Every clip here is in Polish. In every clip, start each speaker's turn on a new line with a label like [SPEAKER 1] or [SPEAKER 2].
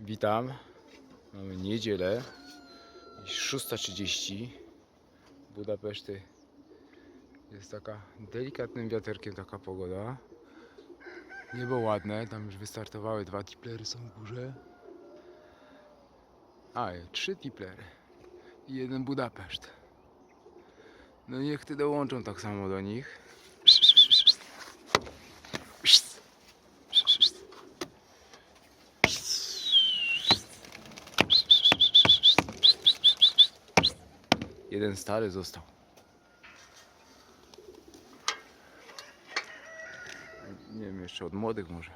[SPEAKER 1] Witam. Mamy niedzielę. 6.30. Budapeszty. Jest taka delikatnym wiaterkiem taka pogoda. Niebo ładne. Tam już wystartowały dwa tiplery są w górze. A, trzy tiplery. I jeden Budapeszt. No niech ty dołączą tak samo do nich. Jeden stary został. Nie wiem, jeszcze od młodych może.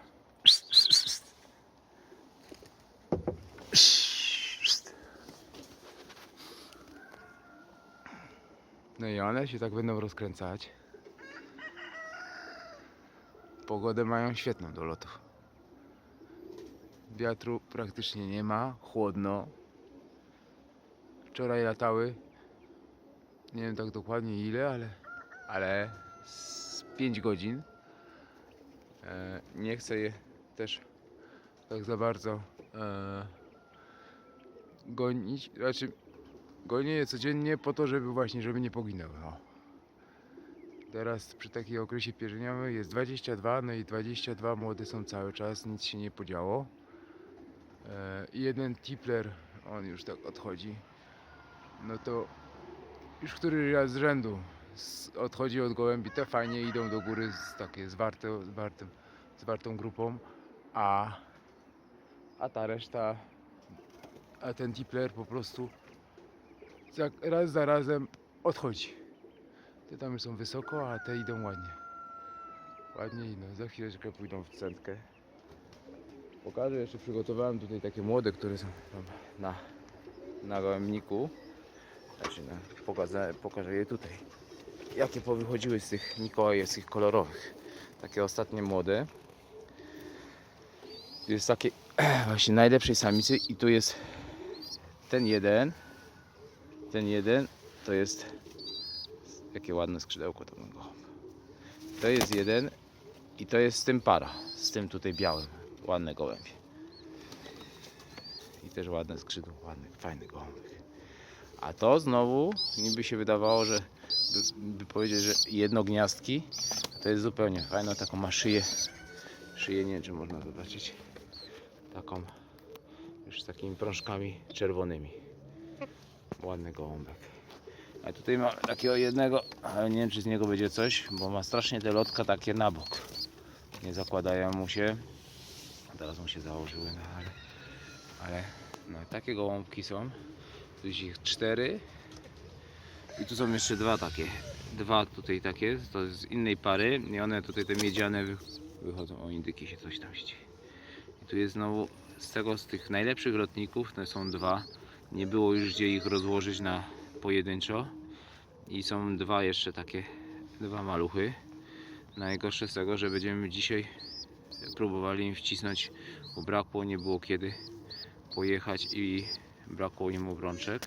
[SPEAKER 1] No i one się tak będą rozkręcać. Pogodę mają świetną do lotów. Wiatru praktycznie nie ma, chłodno. Wczoraj latały nie wiem tak dokładnie ile, ale, ale z 5 godzin. E, nie chcę je też tak za bardzo e, gonić. Znaczy, gonię je codziennie po to, żeby właśnie, żeby nie poginęły. O. Teraz przy takiej okresie pierzeniowym jest 22, no i 22 młode są cały czas, nic się nie podziało. E, jeden tipler, on już tak odchodzi. No to już który raz z rzędu odchodzi od gołębi, te fajnie idą do góry z takie zwarte, zwartym, zwartą grupą, a, a ta reszta, a ten tipler po prostu raz za razem odchodzi. Te tam już są wysoko, a te idą ładnie. Ładnie idą, za chwileczkę pójdą w centkę. Pokażę, jeszcze przygotowałem tutaj takie młode, które są tam na, na gołębniku. Znaczy, no, pokażę, pokażę je tutaj. Jakie powychodziły z tych mikołajewskich kolorowych. Takie ostatnie młode. Tu jest takie właśnie najlepszej samicy i tu jest ten jeden. Ten jeden to jest jakie ładne skrzydełko to go. To jest jeden i to jest z tym para. Z tym tutaj białym. Ładne gołębie. I też ładne skrzydło, ładny, fajny gołąbek. A to znowu niby się wydawało, że by, powiedzieć, że jednogniazdki, to jest zupełnie fajna, taką ma szyję, szyję nie wiem, czy można zobaczyć, taką już z takimi prążkami czerwonymi. Ładny gołąbek. A tutaj mamy takiego jednego, ale nie wiem czy z niego będzie coś, bo ma strasznie te lotka takie na bok. Nie zakładają mu się. Teraz mu się założyły, no ale, ale no, takie gołąbki są. Tu jest ich cztery. I tu są jeszcze dwa takie. Dwa tutaj takie, to z innej pary. I one tutaj te miedziane wy- wychodzą. O indyki się coś tam ści. I tu jest znowu z tego, z tych najlepszych lotników, to są dwa. Nie było już gdzie ich rozłożyć na pojedynczo. I są dwa jeszcze takie, dwa maluchy. Najgorsze z tego, że będziemy dzisiaj próbowali im wcisnąć, bo brakło, nie było kiedy pojechać i brakło im obrączek.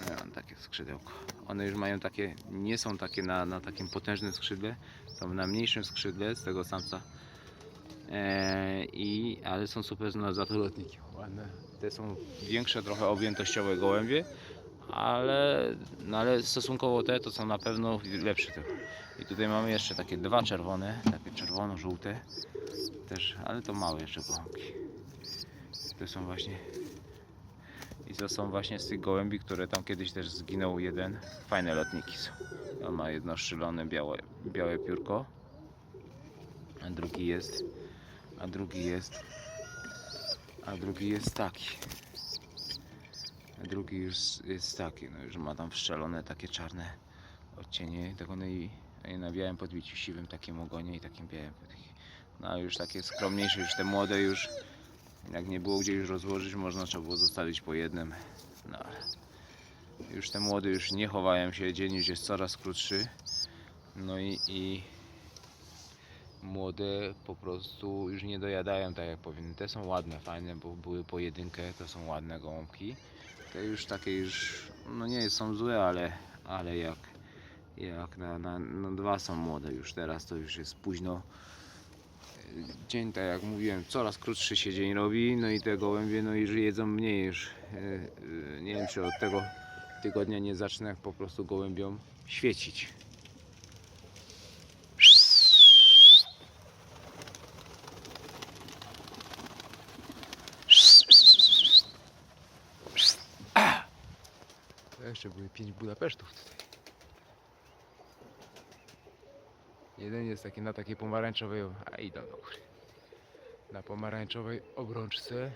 [SPEAKER 1] No, ja mam takie skrzydełko. One już mają takie, nie są takie na, na takim potężnym skrzydle, są na mniejszym skrzydle z tego samca. Eee, i, ale są super na za to lotniki. Ładne. Te są większe trochę objętościowe gołębie, ale, no ale stosunkowo te to są na pewno lepsze. Te. I tutaj mamy jeszcze takie dwa czerwone, takie czerwono-żółte też, ale to małe jeszcze gołąbki. To są właśnie i to są właśnie z tych gołębi, które tam kiedyś też zginął jeden. Fajne lotniki są. On ma jedno szylone białe, białe piórko. A drugi jest. A drugi jest. A drugi jest taki. A drugi już jest taki. No już ma tam wszczelone takie czarne odcienie. Tak one i, na białym podbiciu siwym takim ogonie i takim białym. No już takie skromniejsze, już te młode już jak nie było gdzie już rozłożyć, można trzeba było zostawić po jednym. No ale już te młode już nie chowają się, dzień już jest coraz krótszy. No i, i młode po prostu już nie dojadają tak jak powinny. Te są ładne, fajne, bo były pojedynkę, to są ładne gołąbki. Te już takie już, no nie są złe, ale, ale jak, jak na, na, no dwa są młode już teraz, to już jest późno dzień, tak jak mówiłem, coraz krótszy się dzień robi, no i te gołębie, no już jedzą mniej już. E, e, Nie wiem, czy od tego tygodnia nie zacznę po prostu gołębiom świecić. Jeszcze były pięć Budapesztów tutaj. Jeden jest taki na takiej pomarańczowej, a idą do góry. Na pomarańczowej obrączce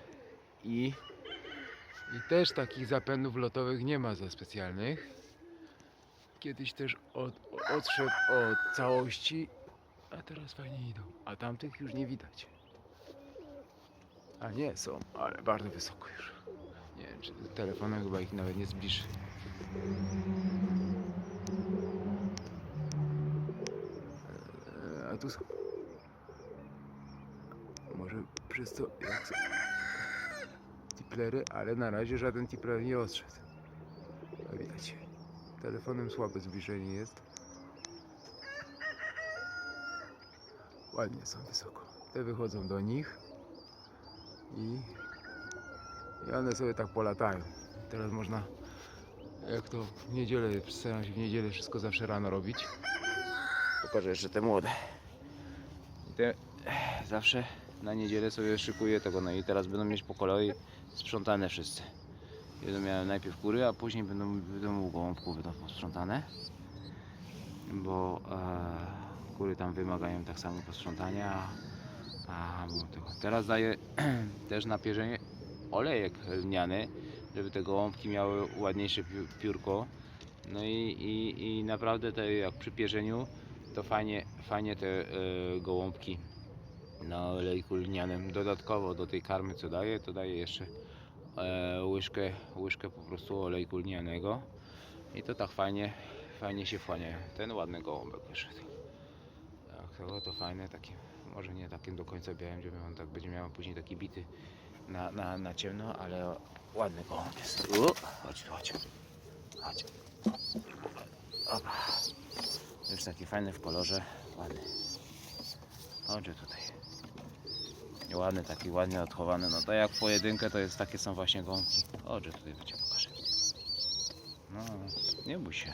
[SPEAKER 1] i, i też takich zapędów lotowych nie ma za specjalnych. Kiedyś też od, odszedł od całości, a teraz fajnie idą. A tamtych już nie widać. A nie, są, ale bardzo wysoko już. Nie wiem, czy telefonem chyba ich nawet nie zbliży. A tu są. Może przez to jak są tiplery, ale na razie żaden tipler nie odszedł. No widać. Telefonem słabe zbliżenie jest. Ładnie są wysoko. Te wychodzą do nich i, i one sobie tak polatają. Teraz można, jak to w niedzielę, staram się w niedzielę wszystko zawsze rano robić. Pokażę jeszcze te młode. Te zawsze na niedzielę sobie szykuję tego, no i teraz będą mieć po kolei sprzątane wszyscy. Będą miały najpierw kury, a później będą w domu gołąbków będą posprzątane. Bo e, kury tam wymagają tak samo posprzątania. A. Teraz daję też na pierzenie olejek lniany, żeby te gołąbki miały ładniejsze piórko. No i, i, i naprawdę te, jak przy pierzeniu to fajnie, fajnie te e, gołąbki na olejku lnianym. Dodatkowo do tej karmy co daję, to daję jeszcze e, łyżkę, łyżkę po prostu olejku lnianego i to tak fajnie, fajnie się wchłania. Ten ładny gołąbek wyszedł. Tak, to, to fajne, takie, może nie takim do końca białym, żeby on tak będzie miał później taki bity na, na, na ciemno, ale ładny gołąb jest. U, chodź, chodź. Chodź. Opa. Już taki fajny w kolorze, ładny. Chodź tutaj. Ładny, taki ładnie odchowany. No to jak pojedynkę to jest takie są właśnie gąbki. Chodź tutaj będzie pokażę. No, nie bój się.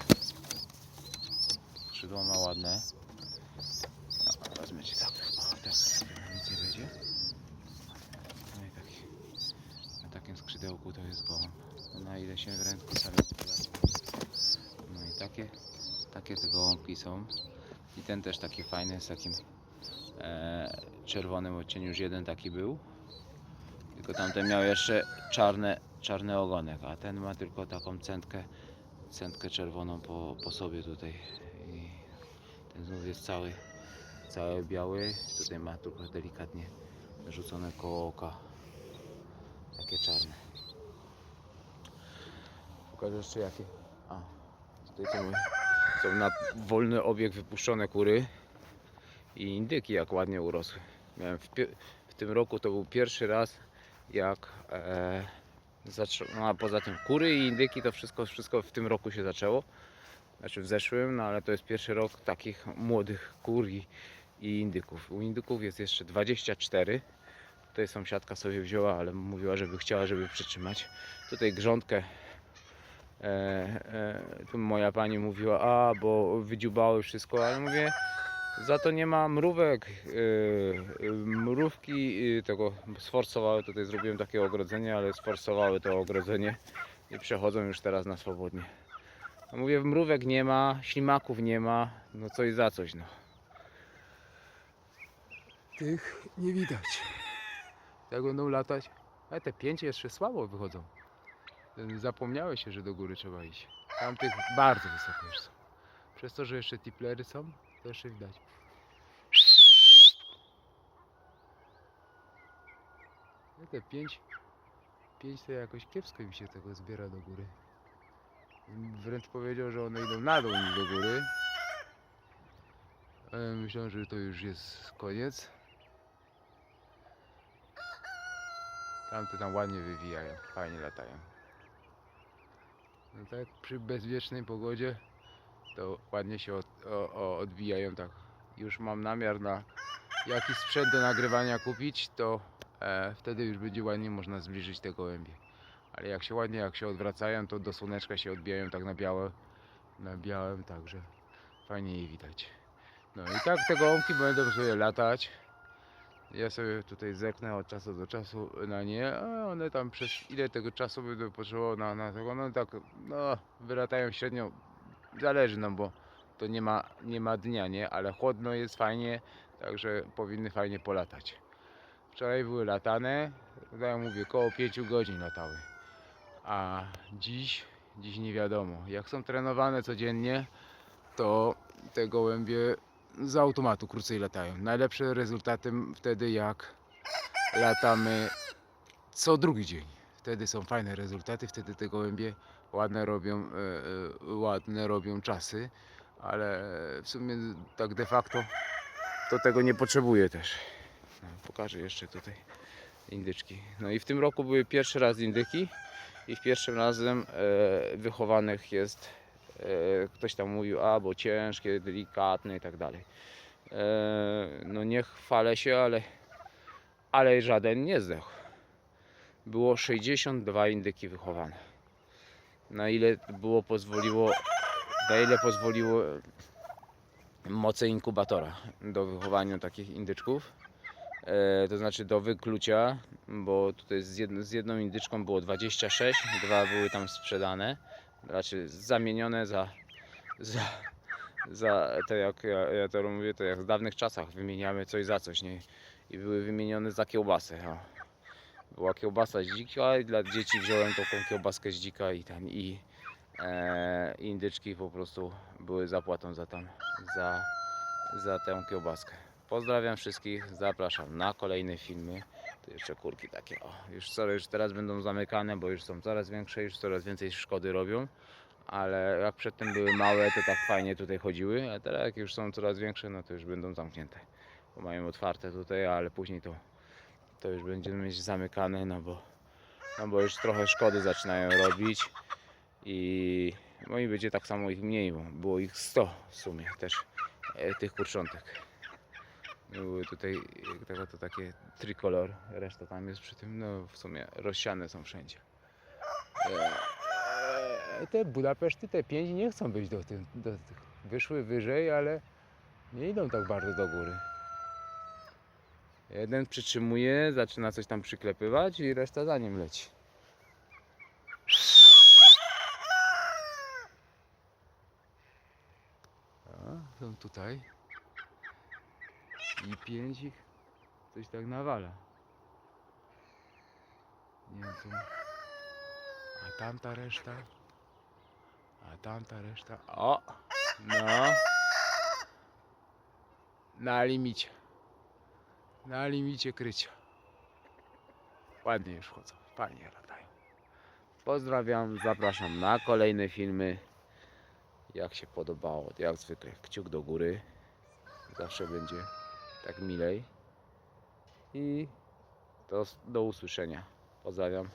[SPEAKER 1] Skrzydło ma ładne. No, wezmę ci tak. O, tak, nic nie będzie. No i taki, na takim skrzydełku to jest gołąb. Na ile się w ręku stawia. No i takie, takie te gołąbki są. I ten też taki fajny, z takim e, czerwonym odcieniu. Już jeden taki był. Tylko tamten miał jeszcze czarne, czarny ogonek, a ten ma tylko taką centkę, centkę czerwoną po, po sobie tutaj. I ten znów jest cały, cały biały. Tutaj ma tylko delikatnie rzucone koło oka. Takie czarne. Pokażę jeszcze jakie. A, tutaj są, są na wolny obieg wypuszczone kury i indyki jak ładnie urosły. Miałem w, w tym roku to był pierwszy raz jak e, zaczą, no, poza tym kury i indyki to wszystko, wszystko w tym roku się zaczęło. Znaczy w zeszłym, no ale to jest pierwszy rok takich młodych kur i, i indyków. U indyków jest jeszcze 24. Tutaj sąsiadka sobie wzięła, ale mówiła, żeby chciała, żeby przytrzymać. Tutaj grządkę e, e, tu moja pani mówiła, a bo wydziubały wszystko, ale mówię, za to nie ma mrówek. e, mrówki e, tego sforsowały, tutaj zrobiłem takie ogrodzenie, ale sforsowały to ogrodzenie i przechodzą już teraz na swobodnie. No mówię, mrówek nie ma, ślimaków nie ma, no coś za coś, no. Tych nie widać. Jak będą latać, ale te pięć jeszcze słabo wychodzą. Zapomniały się, że do góry trzeba iść. Tamtych bardzo wysoko już są. Przez to, że jeszcze tiplery są, to jeszcze widać. No te pięć, pięć to jakoś kiepsko im się tego zbiera do góry. Wręcz powiedział, że one idą na dół niż do góry. Ja myślałem, że to już jest koniec. Tamte tam ładnie wywijają, fajnie latają. No tak, przy bezwiecznej pogodzie to ładnie się od, o, o, odbijają tak. Już mam namiar na jakiś sprzęt do nagrywania kupić, to e, wtedy już będzie ładnie można zbliżyć te gołębie. Ale jak się ładnie, jak się odwracają, to do słoneczka się odbijają tak na białe, na białym, także fajnie je widać. No i tak te gołąbki będą sobie latać. Ja sobie tutaj zerknę od czasu do czasu na nie, a one tam przez ile tego czasu będą potrzebowały na, na tego, no tak, no wylatają średnio, zależy no bo to nie ma, nie ma dnia, nie, ale chłodno jest fajnie, także powinny fajnie polatać. Wczoraj były latane, jak mówię, koło 5 godzin latały, a dziś, dziś nie wiadomo. Jak są trenowane codziennie, to te gołębie z automatu krócej latają. Najlepsze rezultaty wtedy jak latamy co drugi dzień. Wtedy są fajne rezultaty, wtedy te gołębie ładne robią, e, e, ładne robią czasy, ale w sumie tak de facto to tego nie potrzebuje też. No, pokażę jeszcze tutaj indyczki. No i w tym roku były pierwszy raz indyki i w pierwszym razem e, wychowanych jest ktoś tam mówił, a bo ciężkie, delikatne i tak dalej. E, no nie chwalę się, ale, ale żaden nie zdechł. Było 62 indyki wychowane. Na ile było pozwoliło, na ile pozwoliło moce inkubatora do wychowania takich indyczków. E, to znaczy do wyklucia, bo tutaj z, jedno, z jedną indyczką było 26, dwa były tam sprzedane, znaczy zamienione za, za, za to jak ja, ja to mówię, to jak w dawnych czasach wymieniamy coś za coś, nie? I były wymienione za kiełbasę. O. Była kiełbasa z dzika i dla dzieci wziąłem taką kiełbaskę z dzika i ten i e, indyczki po prostu były zapłatą za tam, za, za tę kiełbaskę. Pozdrawiam wszystkich, zapraszam na kolejne filmy. Tu jeszcze kurki takie, o, już, coraz, już teraz będą zamykane, bo już są coraz większe, już coraz więcej szkody robią. Ale jak przedtem były małe, to tak fajnie tutaj chodziły, a teraz jak już są coraz większe, no to już będą zamknięte. Bo mają otwarte tutaj, ale później to, to już będziemy mieć zamykane, no bo, no bo już trochę szkody zaczynają robić. I, no i będzie tak samo ich mniej, bo było ich 100 w sumie też, e, tych kurczątek. Były tutaj tego to takie trikolor, reszta tam jest przy tym, no w sumie rozsiane są wszędzie. Eee, te Budapeszty, te pięć nie chcą być do, tym, do tych. Wyszły wyżej, ale nie idą tak bardzo do góry. Jeden przytrzymuje, zaczyna coś tam przyklepywać i reszta za nim leci. A, są tutaj. I pięć ich coś tak nawala. Nie wiem co. A tamta reszta. A tamta reszta. O! No. Na limicie. Na limicie krycia. Ładnie już chodzą. Fajnie latają. Pozdrawiam, zapraszam na kolejne filmy. Jak się podobało, jak zwykle kciuk do góry. Zawsze będzie tak milej. I do, do usłyszenia. Pozdrawiam.